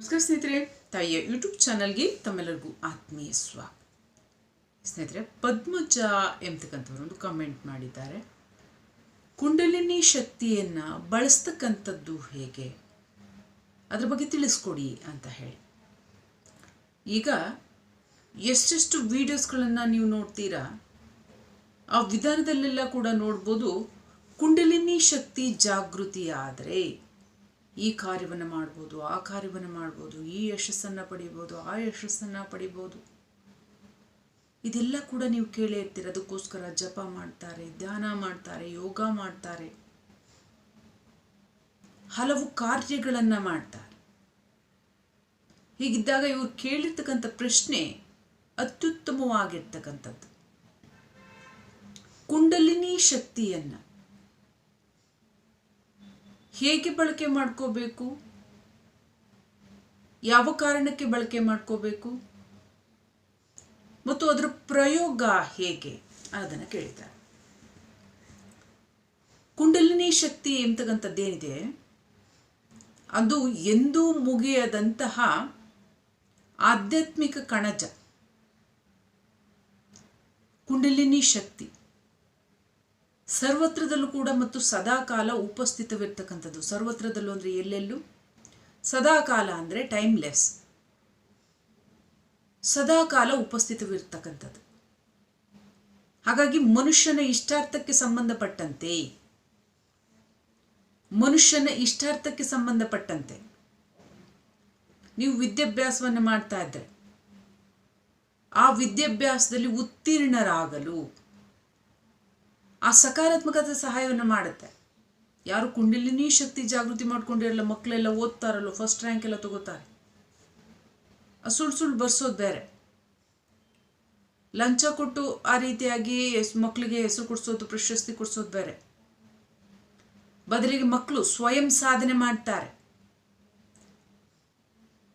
ನಮಸ್ಕಾರ ಸ್ನೇಹಿತರೆ, ತಾಯಿಯ ಯೂಟ್ಯೂಬ್ ಚಾನಲ್ಗೆ ತಮ್ಮೆಲ್ಲರಿಗೂ ಆತ್ಮೀಯ ಸ್ವಾಗತ. ಸ್ನೇಹಿತರೆ, ಪದ್ಮಜ ಎಂಬತಕ್ಕಂಥವ್ರು ಒಂದು ಕಮೆಂಟ್ ಮಾಡಿದ್ದಾರೆ. ಕುಂಡಲಿನಿ ಶಕ್ತಿಯನ್ನು ಬಳಸ್ತಕ್ಕಂಥದ್ದು ಹೇಗೆ? ಅದ್ರ ಬಗ್ಗೆ ತಿಳಿಸ್ಕೊಡಿ ಅಂತ ಹೇಳಿ. ಈಗ ಎಷ್ಟೆಷ್ಟು ವಿಡಿಯೋಸ್ಗಳನ್ನು ನೀವು ನೋಡ್ತೀರಾ, ಆ ವಿಧಾನದಲ್ಲೆಲ್ಲ ಕೂಡ ನೋಡ್ಬೋದು ಕುಂಡಲಿನಿ ಶಕ್ತಿ ಜಾಗೃತಿ ಆದರೆ ಈ ಕಾರ್ಯವನ್ನು ಮಾಡ್ಬೋದು, ಆ ಕಾರ್ಯವನ್ನು ಮಾಡ್ಬೋದು, ಈ ಯಶಸ್ಸನ್ನು ಪಡಿಬೋದು, ಆ ಯಶಸ್ಸನ್ನು ಪಡಿಬೋದು. ಇದೆಲ್ಲ ಕೂಡ ನೀವು ಕೇಳೇ ಇರ್ತೀರ. ಅದಕ್ಕೋಸ್ಕರ ಜಪ ಮಾಡ್ತಾರೆ, ಧ್ಯಾನ ಮಾಡ್ತಾರೆ, ಯೋಗ ಮಾಡ್ತಾರೆ. ಹಲವು ಕಾರ್ಯಗಳನ್ನು ಮಾಡ್ತಾರೆ. ಹೀಗಿದ್ದಾಗ ಇವರು ಕೇಳಿರ್ತಕ್ಕಂಥ ಪ್ರಶ್ನೆ ಅತ್ಯುತ್ತಮವಾಗಿರ್ತಕ್ಕಂಥದ್ದು. ಕುಂಡಲಿನಿ ಶಕ್ತಿಯನ್ನು. ಹೇಗೆ ಬಳಕೆ ಮಾಡ್ಕೋಬೇಕು? ಯಾವ ಕಾರಣಕ್ಕೆ ಬಳಕೆ ಮಾಡ್ಕೋಬೇಕು? ಮತ್ತು ಅದರ ಪ್ರಯೋಗ ಹೇಗೆ? ಅದನ್ನು ಕೇಳಿದ್ದಾರೆ. ಕುಂಡಲಿನಿ ಶಕ್ತಿ ಎಂಬತಕ್ಕಂಥದ್ದೇನಿದೆ ಅದು ಎಂದೂ ಮುಗಿಯದಂತಹ ಆಧ್ಯಾತ್ಮಿಕ ಕಣಜ. ಕುಂಡಲಿನಿ ಶಕ್ತಿ. ಸರ್ವತ್ರದಲ್ಲೂ ಕೂಡ ಮತ್ತು ಸದಾಕಾಲ ಉಪಸ್ಥಿತವಿರ್ತಕ್ಕಂಥದ್ದು ಸರ್ವತ್ರದಲ್ಲೂ ಅಂದರೆ ಎಲ್ಲೆಲ್ಲೂ? ಸದಾಕಾಲ ಅಂದರೆ ಟೈಮ್ಲೆಸ್ ಸದಾಕಾಲ ಉಪಸ್ಥಿತವಿರ್ತಕ್ಕಂಥದ್ದು. ಹಾಗಾಗಿ ಮನುಷ್ಯನ ಇಷ್ಟಾರ್ಥಕ್ಕೆ ಸಂಬಂಧಪಟ್ಟಂತೆ, ಮನುಷ್ಯನ ಇಷ್ಟಾರ್ಥಕ್ಕೆ ಸಂಬಂಧಪಟ್ಟಂತೆ, ನೀವು ವಿದ್ಯಾಭ್ಯಾಸವನ್ನು ಮಾಡ್ತಾ ಇದ್ದರೆ ಆ ವಿದ್ಯಾಭ್ಯಾಸದಲ್ಲಿ ಉತ್ತೀರ್ಣರಾಗಲು ಆ ಸಕಾರಾತ್ಮಕತೆ ಸಹಾಯವನ್ನು ಮಾಡುತ್ತೆ. ಯಾರು ಕುಂಡಲಿನಿ ಶಕ್ತಿ ಜಾಗೃತಿ ಮಾಡ್ಕೊಂಡಿರಲ್ಲ ಮಕ್ಕಳೆಲ್ಲ ಓದ್ತಾರಲ್ಲ ಫಸ್ಟ್ ರ್ಯಾಂಕ್ ಎಲ್ಲ ತಗೋತಾರೆ. ಸುಳ್ಳು ಸುಳ್ಳು ಬರ್ಸೋದು ಬೇರೆ. ಲಂಚ ಕೊಟ್ಟು ಆ ರೀತಿಯಾಗಿ ಮಕ್ಕಳಿಗೆ ಹೆಸರು ಕೊಡಿಸೋದು, ಪ್ರಶಸ್ತಿ ಕೊಡಿಸೋದು ಬೇರೆ. ಬದಲಿಗೆ ಮಕ್ಕಳು ಸ್ವಯಂ ಸಾಧನೆ ಮಾಡ್ತಾರೆ.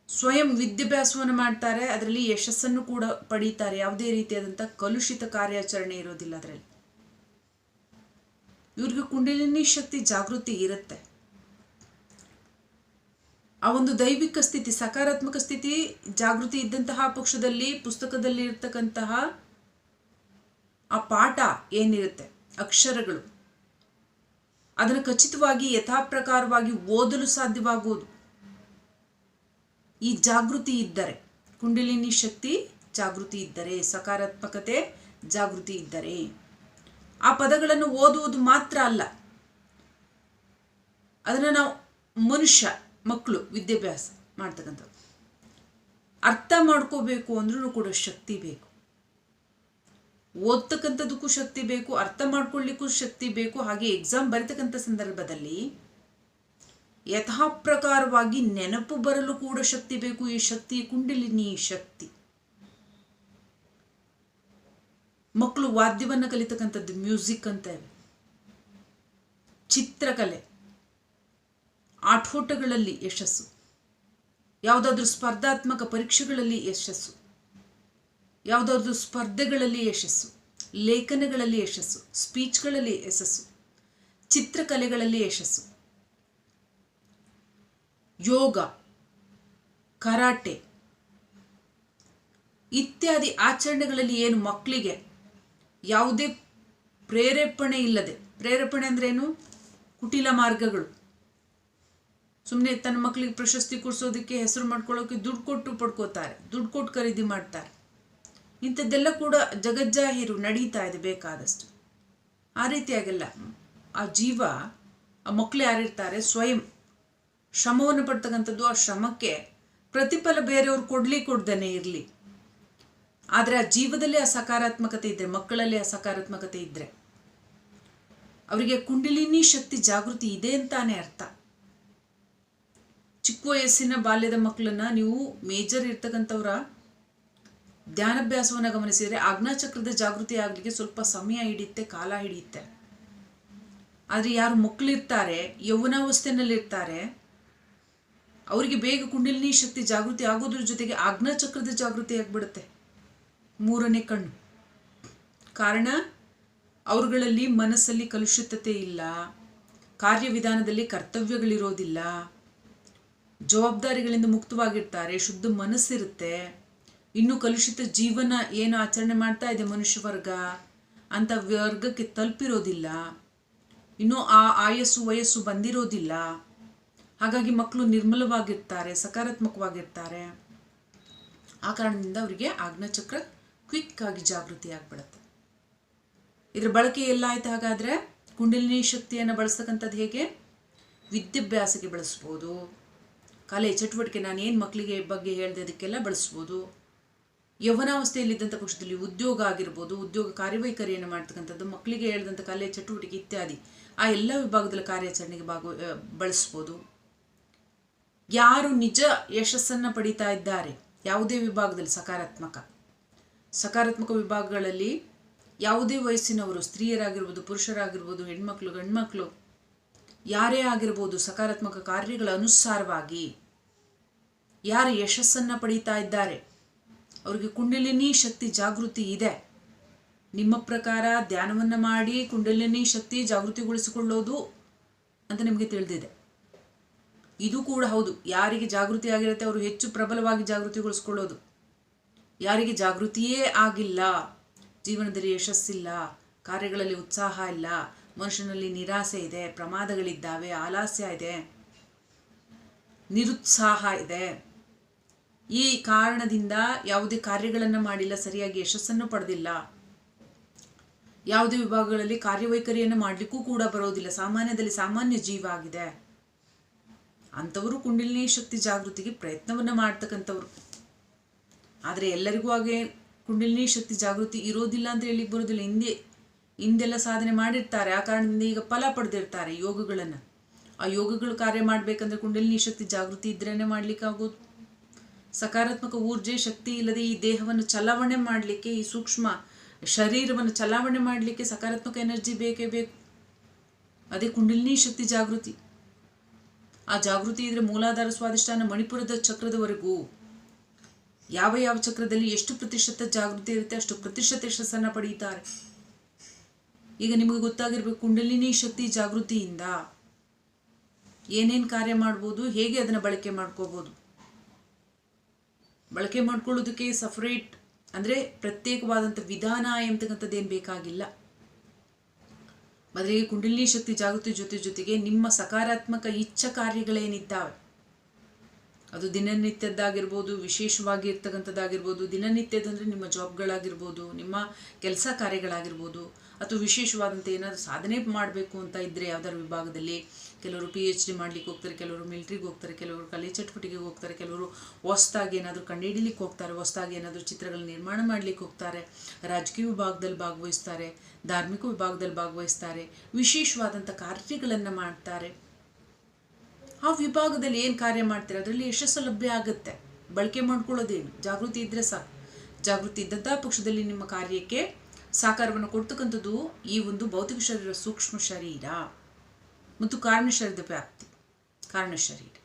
ಸ್ವಯಂ ವಿದ್ಯಾಭ್ಯಾಸವನ್ನು ಮಾಡ್ತಾರೆ, ಅದರಲ್ಲಿ ಯಶಸ್ಸನ್ನು ಕೂಡ ಪಡೀತಾರೆ. ಯಾವುದೇ ರೀತಿಯಾದಂಥ ಕಲುಷಿತ ಕಾರ್ಯಾಚರಣೆ ಇರೋದಿಲ್ಲ ಅದರಲ್ಲಿ. ಇವ್ರಿಗೆ ಕುಂಡಲಿನಿ ಶಕ್ತಿ ಜಾಗೃತಿ ಇರುತ್ತೆ. ಆ ಒಂದು ದೈವಿಕ ಸ್ಥಿತಿ, ಸಕಾರಾತ್ಮಕ ಸ್ಥಿತಿ ಜಾಗೃತಿ ಇದ್ದಂತಹ ಪಕ್ಷದಲ್ಲಿ, ಪುಸ್ತಕದಲ್ಲಿ ಇರ್ತಕ್ಕಂತಹ ಆ ಪಾಠ ಏನಿರುತ್ತೆ? ಅಕ್ಷರಗಳು. ಅದನ್ನು ಖಚಿತವಾಗಿ, ಯಥಾಪ್ರಕಾರವಾಗಿ ಓದಲು ಸಾಧ್ಯವಾಗುವುದು. ಈ ಜಾಗೃತಿ ಇದ್ದರೆ, ಕುಂಡಲಿನಿ ಶಕ್ತಿ ಜಾಗೃತಿ ಇದ್ದರೆ, ಸಕಾರಾತ್ಮಕತೆ ಜಾಗೃತಿ ಇದ್ದರೆ. ಆ ಪದಗಳನ್ನು ಓದುವುದು ಮಾತ್ರ ಅಲ್ಲ. ಅದನ್ನು ನಾವು ಮನುಷ್ಯ, ಮಕ್ಕಳು, ವಿದ್ಯಾಭ್ಯಾಸ ಮಾಡ್ತಕ್ಕಂಥದ್ದು. ಅರ್ಥ ಮಾಡ್ಕೋಬೇಕು ಅಂದ್ರೂ ಕೂಡ ಶಕ್ತಿ ಬೇಕು. ಓದ್ತಕ್ಕಂಥದ್ದಕ್ಕೂ ಶಕ್ತಿ ಬೇಕು, ಅರ್ಥ ಮಾಡ್ಕೊಳ್ಳಿಕ್ಕೂ ಶಕ್ತಿ ಬೇಕು. ಹಾಗೆ ಎಕ್ಸಾಮ್ ಬರೀತಕ್ಕಂಥ ಸಂದರ್ಭದಲ್ಲಿ ಯಥಾಪ್ರಕಾರವಾಗಿ ನೆನಪು ಬರಲು ಕೂಡ ಶಕ್ತಿ ಬೇಕು. ಈ ಶಕ್ತಿ ಕುಂಡಲಿನಿ ಶಕ್ತಿ. ಮಕ್ಕಳು ವಾದ್ಯವನ್ನು ಕಲಿತಕ್ಕಂಥದ್ದು ಮ್ಯೂಸಿಕ್ ಅಂತ ಚಿತ್ರಕಲೆ. ಆಟೋಟಗಳಲ್ಲಿ ಯಶಸ್ಸು. ಯಾವುದಾದ್ರೂ ಸ್ಪರ್ಧಾತ್ಮಕ ಪರೀಕ್ಷೆಗಳಲ್ಲಿ ಯಶಸ್ಸು. ಯಾವುದಾದ್ರೂ ಸ್ಪರ್ಧೆಗಳಲ್ಲಿ ಯಶಸ್ಸು. ಲೇಖನಗಳಲ್ಲಿ ಯಶಸ್ಸು. ಸ್ಪೀಚ್ಗಳಲ್ಲಿ ಯಶಸ್ಸು. ಚಿತ್ರಕಲೆಗಳಲ್ಲಿ ಯಶಸ್ಸು. ಯೋಗ, ಕರಾಟೆ. ಇತ್ಯಾದಿ ಆಚರಣೆಗಳಲ್ಲಿ ಏನು ಮಕ್ಕಳಿಗೆ ಯಾವುದೇ ಪ್ರೇರೇಪಣೆ ಇಲ್ಲದೆ. ಪ್ರೇರೇಪಣೆ ಅಂದ್ರೇನು ಕುಟಿಲ ಮಾರ್ಗಗಳು. ಸುಮ್ಮನೆ ತನ್ನ ಮಕ್ಕಳಿಗೆ ಪ್ರಶಸ್ತಿ ಕೊಡಿಸೋದಕ್ಕೆ ಹೆಸರು ಮಾಡ್ಕೊಳ್ಳೋಕೆ ದುಡ್ಡು ಕೊಟ್ಟು ಪಡ್ಕೋತಾರೆ. ದುಡ್ಡು ಕೊಟ್ಟು ಖರೀದಿ ಮಾಡ್ತಾರೆ. ಇಂಥದ್ದೆಲ್ಲ ಕೂಡ ಜಗಜ್ಜಾಹೀರು ನಡೀತಾ ಇದೆ ಬೇಕಾದಷ್ಟು. ಆ ರೀತಿಯಾಗೆಲ್ಲ ಆ ಜೀವ, ಆ ಮಕ್ಕಳು ಯಾರಿರ್ತಾರೆ? ಸ್ವಯಂ. ಶ್ರಮವನ್ನು ಪಡ್ತಕ್ಕಂಥದ್ದು ಆ ಶ್ರಮಕ್ಕೆ ಪ್ರತಿಫಲ ಬೇರೆಯವ್ರು ಕೊಡಲಿ ಕೊಡ್ದೇ ಇರಲಿ. ಆದರೆ ಆ ಜೀವದಲ್ಲಿ ಆ ಸಕಾರಾತ್ಮಕತೆ ಇದ್ದರೆ ಮಕ್ಕಳಲ್ಲಿ ಆ ಸಕಾರಾತ್ಮಕತೆ ಇದ್ದರೆ ಅವರಿಗೆ ಕುಂಡಲಿನಿ ಶಕ್ತಿ ಜಾಗೃತಿ ಇದೆ ಅಂತಾನೆ ಅರ್ಥ. ಚಿಕ್ಕ ವಯಸ್ಸಿನ ಬಾಲ್ಯದ ಮಕ್ಕಳನ್ನ ನೀವು ಮೇಜರ್ ಇರ್ತಕ್ಕಂಥವ್ರ ಧ್ಯಾನಭ್ಯಾಸವನ್ನು ಗಮನಿಸಿದರೆ ಆಜ್ಞಾಚಕ್ರದ ಜಾಗೃತಿ ಆಗಲಿಕ್ಕೆ ಸ್ವಲ್ಪ ಸಮಯ ಹಿಡಿಯುತ್ತೆ, ಕಾಲ ಹಿಡಿಯುತ್ತೆ. ಆದರೆ ಯಾರು ಮಕ್ಕಳಿರ್ತಾರೆ, ಯೌವನಾವಸ್ಥೆನಲ್ಲಿರ್ತಾರೆ, ಅವರಿಗೆ ಬೇಗ ಕುಂಡಲಿನಿ ಶಕ್ತಿ ಜಾಗೃತಿ ಆಗೋದ್ರ ಜೊತೆಗೆ ಆಜ್ಞಾಚಕ್ರದ ಜಾಗೃತಿ ಆಗಿಬಿಡುತ್ತೆ. ಮೂರನೇ ಕಣ್ಣು. ಕಾರಣ, ಅವರುಗಳಲ್ಲಿ ಮನಸ್ಸಲ್ಲಿ ಕಲುಷಿತತೆ ಇಲ್ಲ, ಕಾರ್ಯವಿಧಾನದಲ್ಲಿ ಕರ್ತವ್ಯಗಳಿರೋದಿಲ್ಲ, ಜವಾಬ್ದಾರಿಗಳಿಂದ ಮುಕ್ತವಾಗಿರ್ತಾರೆ, ಶುದ್ಧ ಮನಸ್ಸಿರುತ್ತೆ, ಇನ್ನು ಕಲುಷಿತ ಜೀವನ ಏನು ಆಚರಣೆ ಮಾಡ್ತಾ ಇದೆ ಮನುಷ್ಯ ವರ್ಗ, ಅಂತ ವರ್ಗಕ್ಕೆ ತಲುಪಿರೋದಿಲ್ಲ, ಇನ್ನೂ ಆ ಆಯಸ್ಸು ವಯಸ್ಸು ಬಂದಿರೋದಿಲ್ಲ. ಹಾಗಾಗಿ ಮಕ್ಕಳು ನಿರ್ಮಲವಾಗಿರ್ತಾರೆ, ಸಕಾರಾತ್ಮಕವಾಗಿರ್ತಾರೆ. ಆ ಕಾರಣದಿಂದ ಅವರಿಗೆ ಆಜ್ಞಾಚಕ್ರ ಕ್ವಿಕ್ ಆಗಿ ಜಾಗೃತಿ ಆಗಿಬಿಡುತ್ತೆ. ಇದ್ರ ಬಳಕೆ ಎಲ್ಲ ಆಯ್ತು ಹಾಗಾದರೆ ಕುಂಡಲಿನಿ ಶಕ್ತಿಯನ್ನು ಬಳಸ್ತಕ್ಕಂಥದ್ದು ಹೇಗೆ? ವಿದ್ಯಾಭ್ಯಾಸಕ್ಕೆ ಬಳಸ್ಬೋದು. ಕಲೆ, ಚಟುವಟಿಕೆ, ನಾನು ಏನು ಮಕ್ಕಳಿಗೆ ಬಗ್ಗೆ ಹೇಳಿದೆ ಅದಕ್ಕೆಲ್ಲ ಬಳಸ್ಬೋದು. ಯೌವನಾವಸ್ಥೆಯಲ್ಲಿದ್ದಂಥ ಪಕ್ಷದಲ್ಲಿ ಉದ್ಯೋಗ ಆಗಿರ್ಬೋದು, ಉದ್ಯೋಗ ಕಾರ್ಯವೈಖರಿಯನ್ನು ಮಾಡ್ತಕ್ಕಂಥದ್ದು ಮಕ್ಕಳಿಗೆ ಹೇಳಿದಂಥ ಕಲೆ, ಚಟುವಟಿಕೆ ಇತ್ಯಾದಿ, ಆ ಎಲ್ಲ ವಿಭಾಗದಲ್ಲಿ ಕಾರ್ಯಾಚರಣೆಗೆ ಭಾಗ ಬಳಸ್ಬೋದು. ಯಾರು ನಿಜ ಯಶಸ್ಸನ್ನು ಪಡೀತಾ ಇದ್ದಾರೆ, ಯಾವುದೇ ವಿಭಾಗದಲ್ಲಿ ಸಕಾರಾತ್ಮಕ. ಸಕಾರಾತ್ಮಕ ವಿಭಾಗಗಳಲ್ಲಿ ಯಾವುದೇ ವಯಸ್ಸಿನವರು ಸ್ತ್ರೀಯರಾಗಿರ್ಬೋದು, ಪುರುಷರಾಗಿರ್ಬೋದು, ಹೆಣ್ಮಕ್ಳು, ಗಂಡ್ಮಕ್ಳು, ಯಾರೇ ಆಗಿರ್ಬೋದು ಸಕಾರಾತ್ಮಕ ಕಾರ್ಯಗಳ ಅನುಸಾರವಾಗಿ ಯಾರು ಯಶಸ್ಸನ್ನು ಪಡೀತಾ ಇದ್ದಾರೆ, ಅವರಿಗೆ ಕುಂಡಲಿನಿ ಶಕ್ತಿ ಜಾಗೃತಿ ಇದೆ. ನಿಮ್ಮ ಪ್ರಕಾರ ಧ್ಯಾನವನ್ನು ಮಾಡಿ ಕುಂಡಲಿನಿ ಶಕ್ತಿ ಜಾಗೃತಿಗೊಳಿಸಿಕೊಳ್ಳೋದು ಅಂತ ನಿಮಗೆ ತಿಳಿದಿದೆ. ಇದು ಕೂಡ ಹೌದು. ಯಾರಿಗೆ ಜಾಗೃತಿ ಆಗಿರುತ್ತೆ ಅವರು ಹೆಚ್ಚು ಪ್ರಬಲವಾಗಿ ಜಾಗೃತಿಗೊಳಿಸ್ಕೊಳ್ಳೋದು. ಯಾರಿಗೆ ಜಾಗೃತಿಯೇ ಆಗಿಲ್ಲ, ಜೀವನದಲ್ಲಿ ಯಶಸ್ಸಿಲ್ಲ, ಕಾರ್ಯಗಳಲ್ಲಿ ಉತ್ಸಾಹ ಇಲ್ಲ, ಮನುಷ್ಯನಲ್ಲಿ ನಿರಾಸೆ ಇದೆ, ಪ್ರಮಾದಗಳಿದ್ದಾವೆ, ಆಲಾಸ್ಯ ಇದೆ, ನಿರುತ್ಸಾಹ ಇದೆ. ಈ ಕಾರಣದಿಂದ ಯಾವುದೇ ಕಾರ್ಯಗಳನ್ನು ಮಾಡಿಲ್ಲ, ಸರಿಯಾಗಿ ಯಶಸ್ಸನ್ನು ಪಡೆದಿಲ್ಲ. ಯಾವುದೇ ವಿಭಾಗಗಳಲ್ಲಿ ಕಾರ್ಯವೈಖರಿಯನ್ನು ಮಾಡಲಿಕ್ಕೂ ಕೂಡ ಬರೋದಿಲ್ಲ. ಸಾಮಾನ್ಯದಲ್ಲಿ ಸಾಮಾನ್ಯ ಜೀವ ಆಗಿದೆ. ಅಂಥವರು ಕುಂಡಲಿನಿ ಶಕ್ತಿ ಜಾಗೃತಿಗೆ ಪ್ರಯತ್ನವನ್ನು ಮಾಡ್ತಕ್ಕಂಥವ್ರು. ಆದರೆ ಎಲ್ಲರಿಗೂ ಹಾಗೆ ಕುಂಡಲಿನಿ ಶಕ್ತಿ ಜಾಗೃತಿ ಇರೋದಿಲ್ಲ ಅಂತ ಹೇಳಿ ಬರೋದಿಲ್ಲ ಹಿಂದೆ, ಹಿಂದೆಲ್ಲ ಸಾಧನೆ ಮಾಡಿರ್ತಾರೆ. ಆ ಕಾರಣದಿಂದ ಈಗ ಫಲ ಪಡೆದಿರ್ತಾರೆ ಯೋಗಗಳನ್ನು. ಆ ಯೋಗಗಳು ಕಾರ್ಯ ಮಾಡಬೇಕಂದ್ರೆ ಕುಂಡಲಿನಿ ಶಕ್ತಿ ಜಾಗೃತಿ ಇದ್ರೇ ಮಾಡ್ಲಿಕ್ಕಾಗೋದು ಸಕಾರಾತ್ಮಕ ಊರ್ಜೆ, ಶಕ್ತಿ ಇಲ್ಲದೆ ಈ ದೇಹವನ್ನು ಚಲಾವಣೆ ಮಾಡಲಿಕ್ಕೆ, ಈ ಸೂಕ್ಷ್ಮ ಶರೀರವನ್ನು ಚಲಾವಣೆ ಮಾಡಲಿಕ್ಕೆ ಸಕಾರಾತ್ಮಕ ಎನರ್ಜಿ ಬೇಕೇ ಬೇಕು. ಅದೇ ಕುಂಡಲಿನಿ ಶಕ್ತಿ ಜಾಗೃತಿ. ಆ ಜಾಗೃತಿ ಇದ್ರೆ ಮೂಲಾಧಾರ ಸ್ವಾದಿಷ್ಠಾನ ಮಣಿಪುರದ ಚಕ್ರದವರೆಗೂ ಯಾವ ಯಾವ ಚಕ್ರದಲ್ಲಿ ಎಷ್ಟು ಪ್ರತಿಶತ ಜಾಗೃತಿ ಇರುತ್ತೆ ಅಷ್ಟು ಪ್ರತಿಶತ ಯಶಸ್ಸನ್ನು ಪಡೆಯುತ್ತಾರೆ ಈಗ ನಿಮಗೆ ಗೊತ್ತಾಗಿರ್ಬೇಕು ಕುಂಡಲಿನಿ ಶಕ್ತಿ ಜಾಗೃತಿಯಿಂದ ಏನೇನು ಕಾರ್ಯ ಮಾಡ್ಬೋದು, ಹೇಗೆ ಅದನ್ನು ಬಳಕೆ ಮಾಡ್ಕೋಬೋದು. ಬಳಕೆ ಮಾಡ್ಕೊಳ್ಳೋದಕ್ಕೆ ಸಫರೇಟ್ ಅಂದರೆ ಪ್ರತ್ಯೇಕವಾದಂಥ ವಿಧಾನ ಎಂಬತಕ್ಕಂಥದ್ದು ಏನು ಬೇಕಾಗಿಲ್ಲ. ಬದಲಿಗೆ ಕುಂಡಲಿನಿ ಶಕ್ತಿ ಜಾಗೃತಿ ಜೊತೆ ಜೊತೆಗೆ ನಿಮ್ಮ ಸಕಾರಾತ್ಮಕ ಇಚ್ಛ ಕಾರ್ಯಗಳೇನಿದ್ದಾವೆ ಅದು ದಿನನಿತ್ಯದ್ದಾಗಿರ್ಬೋದು ವಿಶೇಷವಾಗಿ ಇರ್ತಕ್ಕಂಥದ್ದಾಗಿರ್ಬೋದು ದಿನನಿತ್ಯದಂದರೆ ನಿಮ್ಮ ಜಾಬ್ಗಳಾಗಿರ್ಬೋದು, ನಿಮ್ಮ ಕೆಲಸ ಕಾರ್ಯಗಳಾಗಿರ್ಬೋದು, ಅಥವಾ ವಿಶೇಷವಾದಂಥ ಏನಾದರೂ ಸಾಧನೆ ಮಾಡಬೇಕು ಅಂತ ಇದ್ದರೆ ಯಾವ್ದಾದ್ರು ವಿಭಾಗದಲ್ಲಿ. ಕೆಲವರು ಪಿ ಎಚ್ ಡಿ ಮಾಡ್ಲಿಕ್ಕೆ ಹೋಗ್ತಾರೆ, ಕೆಲವರು ಮಿಲ್ಟ್ರಿಗೆ ಹೋಗ್ತಾರೆ, ಕೆಲವರು ಕಲೆ ಚಟುವಟಿಕೆಗೆ ಹೋಗ್ತಾರೆ, ಕೆಲವರು ಹೊಸ್ದಾಗಿ ಏನಾದರೂ ಕಂಡುಹಿಡಿಲಿಕ್ಕೆ ಹೋಗ್ತಾರೆ, ಹೊಸ್ದಾಗಿ ಏನಾದರೂ ಚಿತ್ರಗಳನ್ನ ನಿರ್ಮಾಣ ಮಾಡಲಿಕ್ಕೆ ಹೋಗ್ತಾರೆ, ರಾಜಕೀಯ ವಿಭಾಗದಲ್ಲಿ ಭಾಗವಹಿಸ್ತಾರೆ, ಧಾರ್ಮಿಕ ವಿಭಾಗದಲ್ಲಿ ಭಾಗವಹಿಸ್ತಾರೆ, ವಿಶೇಷವಾದಂಥ ಕಾರ್ಯಗಳನ್ನು ಮಾಡ್ತಾರೆ. ಆ ವಿಭಾಗದಲ್ಲಿ ಏನು ಕಾರ್ಯ ಮಾಡ್ತೀರ? ಅದರಲ್ಲಿ ಯಶಸ್ಸು ಲಭ್ಯ ಆಗುತ್ತೆ. ಬಳಕೆ ಮಾಡ್ಕೊಳ್ಳೋದೇನು? ಜಾಗೃತಿ ಇದ್ದರೆ ಸಾಕು. ಜಾಗೃತಿ ಇದ್ದಂಥ ಪಕ್ಷದಲ್ಲಿ ನಿಮ್ಮ ಕಾರ್ಯಕ್ಕೆ ಸಾಕಾರವನ್ನು ಕೊಡ್ತಕ್ಕಂಥದ್ದು ಈ ಒಂದು ಭೌತಿಕ ಶರೀರ, ಸೂಕ್ಷ್ಮ ಶರೀರ. ಮತ್ತು ಕಾರಣ ಶರೀರದ ವ್ಯಾಪ್ತಿ. ಕಾರಣ ಶರೀರ.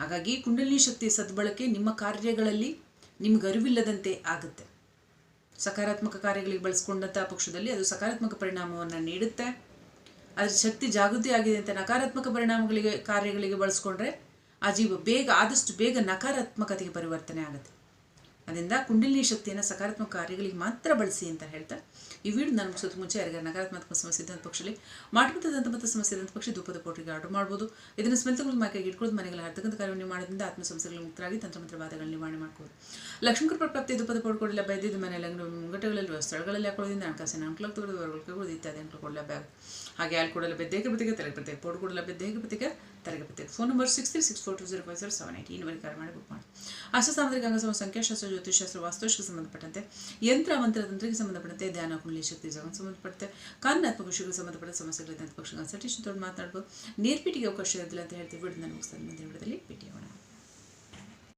ಹಾಗಾಗಿ ಕುಂಡಲಿನಿ ಶಕ್ತಿ ಸದ್ಬಳಕೆ ನಿಮ್ಮ ಕಾರ್ಯಗಳಲ್ಲಿ ನಿಮ್ಗೆ ಅರಿವಿಲ್ಲದಂತೆ ಆಗುತ್ತೆ. ಸಕಾರಾತ್ಮಕ ಕಾರ್ಯಗಳಿಗೆ ಬಳಸ್ಕೊಂಡಂಥ ಪಕ್ಷದಲ್ಲಿ ಅದು ಸಕಾರಾತ್ಮಕ ಪರಿಣಾಮವನ್ನು ನೀಡುತ್ತೆ. ಅದರ ಶಕ್ತಿ ಜಾಗೃತಿ ಆಗಿದೆ ಅಂತ ನಕಾರಾತ್ಮಕ ಪರಿಣಾಮಗಳಿಗೆ, ಕಾರ್ಯಗಳಿಗೆ ಬಳಸ್ಕೊಂಡ್ರೆ ಆ ಜೀವ ಬೇಗ, ಆದಷ್ಟು ಬೇಗ ನಕಾರಾತ್ಮಕತೆಗೆ ಪರಿವರ್ತನೆ ಆಗುತ್ತೆ. ಅದರಿಂದ ಕುಂಡಲಿನಿ ಶಕ್ತಿಯನ್ನು ಸಕಾರಾತ್ಮಕ ಕಾರ್ಯಗಳಿಗೆ ಮಾತ್ರ ಬಳಸಿ ಅಂತ ಹೇಳ್ತಾ ಈ ವಿಡಿಯೋ ನಾನು ಮುಗಿಸೋದು ಮುಂಚೆ ಯಾರಿಗಾರ ನಕಾರಾತ್ಮಕ ಸಮಸ್ಯೆ ಇದ್ದಂಥ ಪಕ್ಷದಲ್ಲಿ ಮಾಡ್ಬಿಟ್ಟು ದಂತಮತ ಸಮಸ್ಯೆ ಇದ್ದಂಥ ಪಕ್ಷ ಧೂಪದ ಪೌಡ್ರಿಗೆ ಆರ್ಡರ್ ಮಾಡ್ಬೋದು. ಇದನ್ನು ಸ್ಮೆಲ್ ತಗೊಳ್ಳೋದು ಮೈಕೈಗೆ ಇಟ್ಕೊಳ್ಳೋದು ಮನೆಗಳ ಹರ್ತಕ್ಕಂಥ ಕಾರ್ಯವನ್ನು ಮಾಡೋದ್ರಿಂದ ಆತ್ಮ ಸಮಸ್ಯೆಗಳು ಮುಕ್ತರಾಗಿ ತಂತ್ರಮಂತ್ರ ಬಾಧಗಳನ್ನು ನಿವಾರಣೆ ಮಾಡ್ಬೋದು. ಲಕ್ಷ್ಮೀ ಕೃಪಾ ಪ್ರಾಪ್ತಿ ಧೂಪದ ಪೌಡ್ ಕೊಡಲಿಲ್ಲ ಬೈದಿದ್ದ ಮನೆಯಲ್ಲಿ ಅಂಗಡಿ ಮುಂಗಟ್ಟಗಳಲ್ಲಿ ಸ್ಥಳಗಳಲ್ಲಿ ಹಾಕೊಳ್ಳೋದ್ರಿಂದ ಹಣಕಾಸಿನ ಇತ್ಯಾದಿ ಅಂಕಲು ಕೊಡಲ ಬ್ಯಾಗ್ ಹಾಗೆ ಅಲ್ಲಿ ಕೂಡ ಲಭ್ಯತೆ ಬತ್ತಿಗೆ ತಲೆಗೆ ಬರ್ತೈತೆ ಪೋರ್ಟ್ ಕೂಡ ಲಭ್ಯತೆ ಬತ್ತಿಗೆ ತಲೆಗೆ ಪ್ರತ್ಯೇಕ phone number six three six four two zero five zero seven eight ನಂಬರ್ಗೆ ಕರೆ ಮಾಡಿ ಬುಕ್ ಮಾಡಿ. ಅಷ್ಟ ಸಾಮುದ್ರಿಕ ಸಂಖ್ಯಾಶಾಸ್ತ್ರ ಜ್ಯೋತಿಷಾಸ್ತ್ರ ವಾಸ್ತುಶಕ್ಕೆ ಸಂಬಂಧಪಟ್ಟಂತೆ ಯಂತ್ರ ಮಂತ್ರ ಸಂಬಂಧಪಟ್ಟಂತೆ ಧ್ಯಾನ, ಕುಂಡಲಿ, ಶಕ್ತಿ ಜಗನ್ ಸಂಬಂಧಪಟ್ಟಂತೆ ಕಾನೂನಾತ್ಮಕ ವಿಷಯಗಳಿಗೆ ಸಂಬಂಧಪಟ್ಟ ಸಮಸ್ಯೆಗಳಿಂದ ಪಕ್ಷ ಕನ್ಸಲ್ಟೇಷನ್ ತೊಗೊಂಡು ಮಾತನಾಡ್ಬೋದು ನೇರ್ಪಿಟಿಗೆ ಅವಕಾಶ ಇರಲಿಲ್ಲ ಅಂತ ಹೇಳ್ತೀವಿ. ವಿಡಿಯೋ ನಾನು ಮುಗಿಸ್ತಾ ಮುಂದಿನ ವಿಡಿಯೋದಲ್ಲಿ ಭೇಟಿಯಾಗೋಣ.